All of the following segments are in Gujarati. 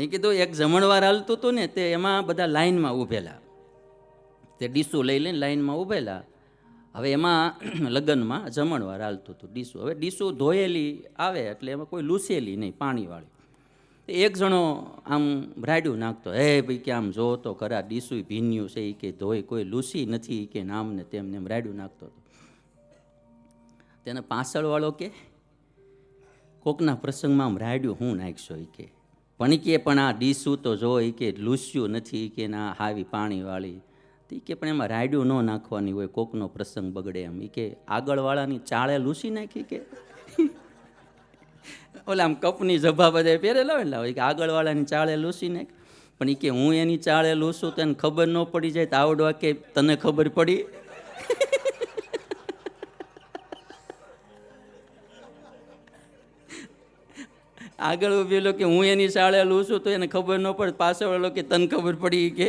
એ કીધું એક જમણવાર હાલતું હતું ને, તે એમાં બધા લાઈનમાં ઊભેલા. તે ડીસું લઈ લઈને લાઈનમાં ઊભેલા. હવે એમાં લગ્નમાં જમણવાર હાલતું હતું ડીસું. હવે ડીસું ધોયેલી આવે એટલે એમાં કોઈ લૂસેલી નહીં પાણીવાળી. એક જણો આમ રાડ્યું નાખતો, હે ભાઈ કે આમ જો તો ખરા ડીસું ભીન્યું છે એ કે ધોઈ કોઈ લૂસી નથી કે નામ ને તેમને એમ રાડ્યું નાખતો હતો. તેને પાછળવાળો કે, કોકના પ્રસંગમાં આમ રાડ્યું હું નાખશો એ કે. પણ કે પણ આ ડીસું તો જો કે લૂસ્યું નથી કે ના હાવી પાણીવાળી. તો એ કે પણ એમાં રાયડું ન નાખવાની હોય, કોકનો પ્રસંગ બગડે એમ. એ કે આગળવાળાની ચાળે લૂસી નાખી કે? ઓલા આમ કપની જભા બધા પહેરેલા હોય ને કે આગળવાળાની ચાળે લૂસી નાખ. પણ એ કે હું એની ચાળે લૂસું તો એને ખબર ન પડી જાય, તો આવડવા કે તને ખબર પડી? આગળ ઉભેલો કે હું એની શાળે લઉં છું તો એને ખબર ન પડે. પાછળ વાળો કે તને ખબર પડી કે.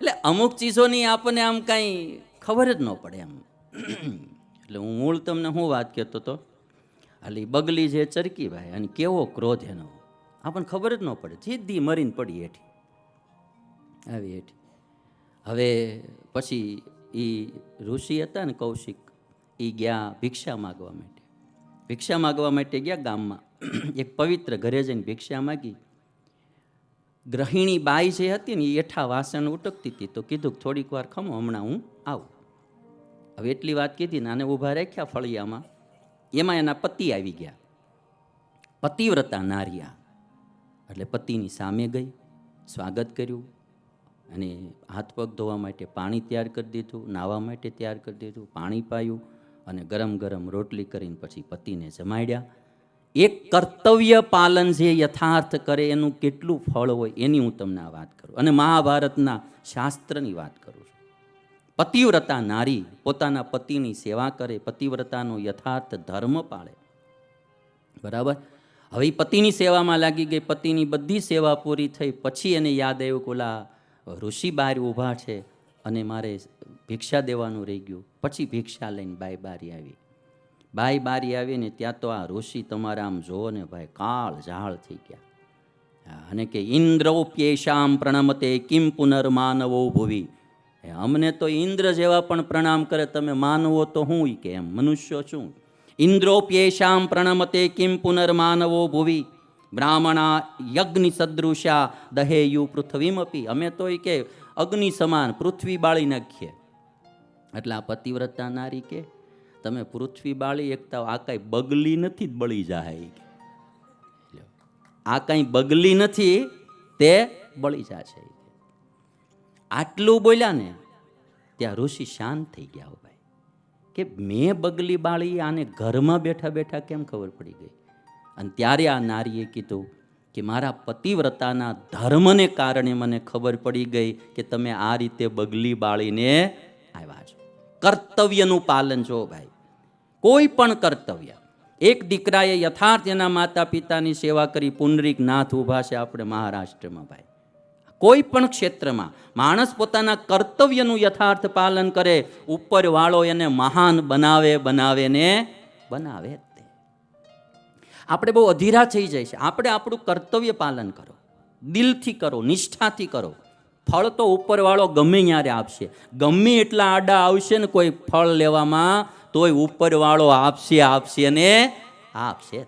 એટલે અમુક ચીજોની આપણને આમ કાંઈ ખબર જ ન પડે એમ. એટલે હું મૂળ તમને હું વાત કહેતો હતો હાલી બગલી છે ચરકી ભાઈ અને કેવો ક્રોધ એનો. આપણને ખબર જ ન પડે. સીધી મરીને પડી હેઠી. આવી હેઠી. હવે પછી એ ઋષિ હતા ને કૌશિક એ ગયા ભિક્ષા માગવા માટે. ભિક્ષા માગવા માટે ગયા ગામમાં. એક પવિત્ર ઘરે જઈને ભિક્ષા માગી. ગ્રહિણી બાઈ જે હતી ને એ એઠા વાસણ ઉટકતી હતી તો કીધું થોડીક વાર ખમો, હમણાં હું આવું. હવે એટલી વાત કીધી ને આને ઊભા રાખ્યા ફળિયામાં. એમાં એના પતિ આવી ગયા. પતિવ્રતા નારિયા. એટલે પતિની સામે ગઈ, સ્વાગત કર્યું અને હાથ પગ ધોવા માટે પાણી તૈયાર કરી દીધું નાહવા માટે તૈયાર કરી દીધું, પાણી પાયું. અને ગરમ ગરમ રોટલી કરીને પછી પતિને જમાડ્યા. એક કર્તવ્ય પાલન જે યથાર્થ કરે એનું કેટલું ફળ હોય એની હું તમને આ વાત કરું. અને મહાભારતના શાસ્ત્રની વાત કરું છું. પતિવ્રતા નારી પોતાના પતિની સેવા કરે, પતિવ્રતાનો યથાર્થ ધર્મ પાળે. બરાબર? હવે પતિની સેવામાં લાગી ગઈ, પતિની બધી સેવા પૂરી થઈ, પછી એને યાદ આવ્યું કે ઓલા ઋષિ બહાર ઊભા છે. અને મારે ભિક્ષા દેવાનું રહી ગયું. પછી ભિક્ષા લઈને બાઈ બારી આવી. બાઈ બારી આવીને ત્યાં તો આ ઋષિ તમારા આમ જુઓ ને ભાઈ, કાળ ઝાળ થઈ ગયા. અને કે ઇન્દ્રૌપ્યેશામ પ્રણમતે કિમ પુનર્માનવો ભૂવી. અમને તો ઇન્દ્ર જેવા પણ પ્રણામ કરે, તમે માનવો તો હું કે એમ. મનુષ્યો છું. ઇન્દ્રોપ્યેશામ પ્રણમતે કિમ પુનર્માનવો ભૂવી. બ્રાહ્મણા યજ્ઞ સદૃશા દહેયુ પૃથ્વીમપી. અમે તો કે અગ્નિ સમાન પૃથ્વી બાળી નાખીએ. એટલે આ પતિવ્રતા નારી કે, તમે પૃથ્વી બાળી એકતા આ કાંઈ બગલી નથી બળી જાય. આ કાંઈ બગલી નથી, તે બળી જશે. આટલું બોલ્યા ને, ત્યાં ઋષિ શાંત થઈ ગયા ભાઈ. કે મેં બગલી બાળી, આને ઘરમાં બેઠા બેઠા કેમ ખબર પડી ગઈ? અને ત્યારે આ નારીએ કીધું કે મારા પતિવ્રતાના ધર્મને કારણે મને ખબર પડી ગઈ કે તમે આ રીતે બગલી બાળીને આવ્યા છો. કર્તવ્યનું પાલન જો ભાઈ, કોઈ પણ કર્તવ્ય. એક દીકરાએ યથાર્થ એના માતા પિતાની સેવા કરી, પુનરીક નાથ ઊભા છે આપણે મહારાષ્ટ્રમાં ભાઈ. કોઈ પણ ક્ષેત્રમાં માણસ પોતાના કર્તવ્યનું યથાર્થ પાલન કરે, ઉપરવાળો એને મહાન બનાવે બનાવે ને બનાવે આપણે બહુ અધીરા થઈ જાય છે. આપણે આપણું કર્તવ્ય પાલન કરો. દિલથી કરો, નિષ્ઠાથી કરો. ફળ તો ઉપરવાળો ગમે ત્યારે આપશે. ગમે એટલા આડા આવશે ને કોઈ ફળ લેવામાં, તોય ઉપરવાળો આપશે આપશે ને આપશે.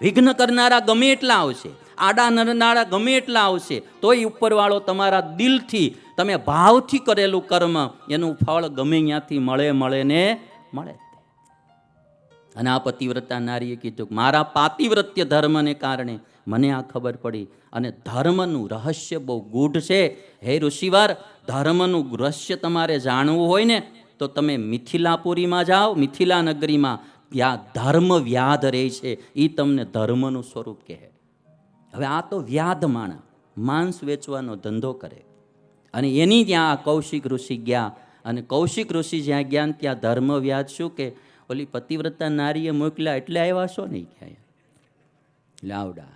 વિઘ્ન કરનારા ગમે એટલા આવશે. આડા નરનારા ગમે એટલા આવશે. તોય ઉપરવાળો તમારા દિલથી, તમે ભાવથી કરેલું કર્મ, એનું ફળ ગમે ત્યાંથી મળે મળે ને મળે. અને આ પતિવ્રતા નારીએ કીધું મારા પાતિવ્રત્ય ધર્મને કારણે મને આ ખબર પડી અને ધર્મનું રહસ્ય બહુ ગૂઢ છે. હે ઋષિવાર, ધર્મનું રહસ્ય તમારે જાણવું હોય ને, તો તમે મિથિલાપુરીમાં જાઓ મિથિલા નગરીમાં ત્યાં ધર્મ વ્યાધ રહે છે. એ તમને ધર્મનું સ્વરૂપ કહે. હવે આ તો વ્યાધ માણા માંસ વેચવાનો ધંધો કરે. અને એની ત્યાં આ કૌશિક ઋષિ ગયા. અને કૌશિક ઋષિ જ્યાં ગયા ત્યાં ધર્મ વ્યાજ શું કે ઓલી પતિવ્રતા નારીએ મોકલ્યા એટલે આવ્યા છો નહીં ક્યાંય? લાવડા.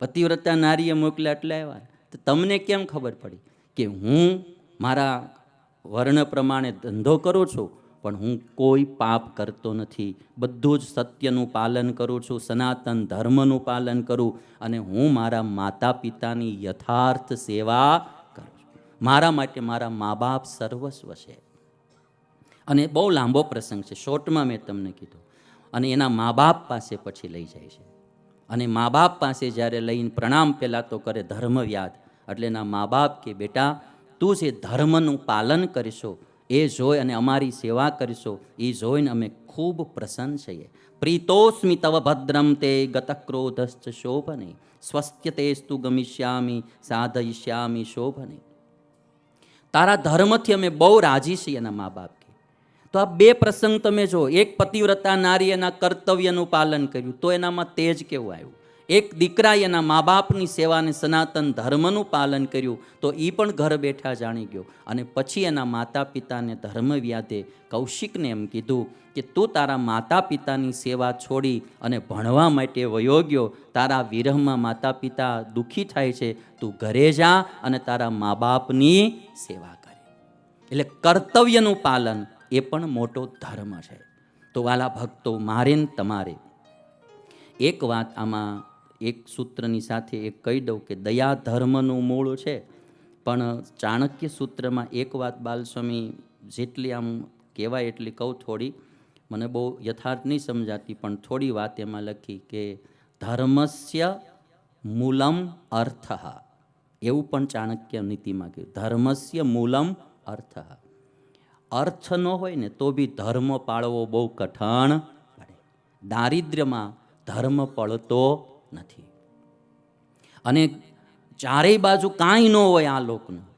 પતિવ્રતા નારીએ મોકલ્યા એટલે આવ્યા. તો તમને કેમ ખબર પડી કે હું મારા વર્ણ પ્રમાણે ધંધો કરું છું, પણ હું કોઈ પાપ કરતો નથી. બધું જ સત્યનું પાલન કરું છું, સનાતન ધર્મનું પાલન કરું અને હું મારા માતા પિતાની યથાર્થ સેવા કરું છું. મારા માટે મારા મા બાપ સર્વસ્વ છે. અને બહુ લાંબો પ્રસંગ છે. શોર્ટમાં મેં તમને કીધું. અને એના મા બાપ પાસે પછી લઈ જાય છે. અને મા બાપ પાસે જ્યારે લઈને પ્રણામ પહેલાં તો કરે ધર્મવ્યાદ એટલે એના મા બાપ કે, બેટા, તું જે ધર્મનું પાલન કરીશો, એ જોઈ અને અમારી સેવા કરીશો, એ જોઈને અમે ખૂબ પ્રસન્ન છીએ. પ્રીતોસ્મિ તવ ભદ્રમ તે ગતક્રોધશ્ચ શોભને. સ્વસ્ત્ય તેસ્તુ ગમિષ્યામી, સાધયિષ્યામી શોભને. તારા ધર્મથી અમે બહુ રાજી છીએ એના મા બાપ કે. તો આ બે પ્રસંગ તમે જો એક પતિવ્રતા નારી એના કર્તવ્યનું પાલન કર્યું, તો એનામાં તેજ કેવું આવ્યું? એક દીકરાએ એના મા બાપની સેવાને સનાતન ધર્મનું પાલન કર્યું, તો એ પણ ઘર બેઠા જાણી ગયો. અને પછી એના માતા પિતાને ધર્મ વ્યાધે કૌશિકને એમ કીધું કે, તું તારા માતા પિતાની સેવા છોડી અને ભણવા માટે વયો ગયો. તારા વિરહમાં માતા પિતા દુઃખી થાય છે. તું ઘરે જા અને તારા મા બાપની સેવા કરે. એટલે કર્તવ્યનું પાલન એ પણ મોટો ધર્મ છે. તો વાલા ભક્તો મારે ને તમારે. એક વાત આમાં, એક સૂત્રની સાથે એક કહી દઉં કે દયા ધર્મનું મૂળ છે, પણ ચાણક્ય સૂત્રમાં એક વાત બાલસ્વામી જેટલી આમ કહેવાય એટલી કહું થોડી. મને બહુ યથાર્થ નહીં સમજાતી, પણ થોડી વાત એમાં લખી કે ધર્મસ્ય મૂલમ અર્થ. એવું પણ ચાણક્ય નીતિમાં કહ્યું. ધર્મસ્ય મૂલમ અર્થ. અર્થ ન હોય ને તો બી ધર્મ પાળવો બહુ કઠણ પડે. દારિદ્ર્યમાં ધર્મ પડતો નથી. અને ચારેય બાજુ કાંઈ ન હોય આ લોકનું.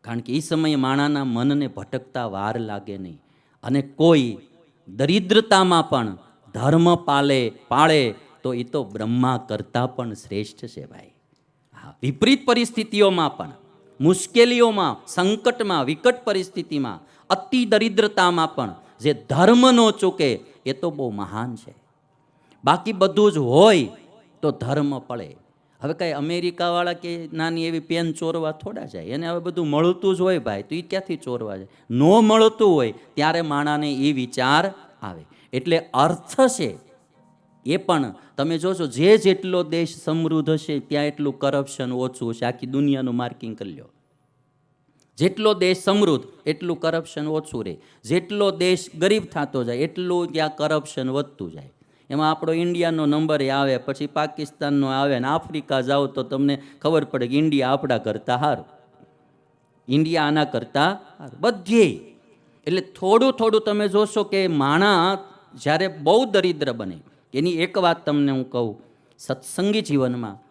કારણ કે એ સમયે માણાના મનને ભટકતા વાર લાગે નહીં. અને કોઈ દરિદ્રતામાં પણ ધર્મ પાલે, પાળે તો એ તો બ્રહ્મા કરતાં પણ શ્રેષ્ઠ છે ભાઈ. હા, વિપરીત પરિસ્થિતિઓમાં પણ, મુશ્કેલીઓમાં, સંકટમાં, વિકટ પરિસ્થિતિમાં અતિ દરિદ્રતામાં પણ જે ધર્મ નો ચૂકે, એ તો બહુ મહાન છે. બાકી બધું જ હોય તો ધર્મ પડે. હવે કાંઈ અમેરિકાવાળા કે નાની એવી પેન ચોરવા થોડા જાય, એને હવે બધું મળતું જ હોય ભાઈ, તો એ ક્યાંથી ચોરવા જાય? ન મળતું હોય ત્યારે માણાને એ વિચાર આવે. એટલે અર્થ છે, એ પણ તમે જોશો જે જેટલો દેશ સમૃદ્ધ હશે ત્યાં એટલું કરપ્શન ઓછું છે, આખી દુનિયાનું માર્કિંગ કરી લો જેટલો દેશ સમૃદ્ધ, એટલું કરપ્શન ઓછું રહે. જેટલો દેશ ગરીબ થતો જાય, એટલું ત્યાં કરપ્શન વધતું જાય. એમાં આપણો ઇન્ડિયાનો નંબર આવે, પછી પાકિસ્તાનનો આવે ને આફ્રિકા જાઓ તો તમને ખબર પડે કે ઇન્ડિયા આપણા કરતાં સારું. ઇન્ડિયા આના કરતાં સારું. બધે. એટલે થોડું થોડું તમે જોશો કે માણા જ્યારે બહુ દરિદ્ર બને, એની એક વાત તમને હું કહું, સત્સંગી જીવનમાં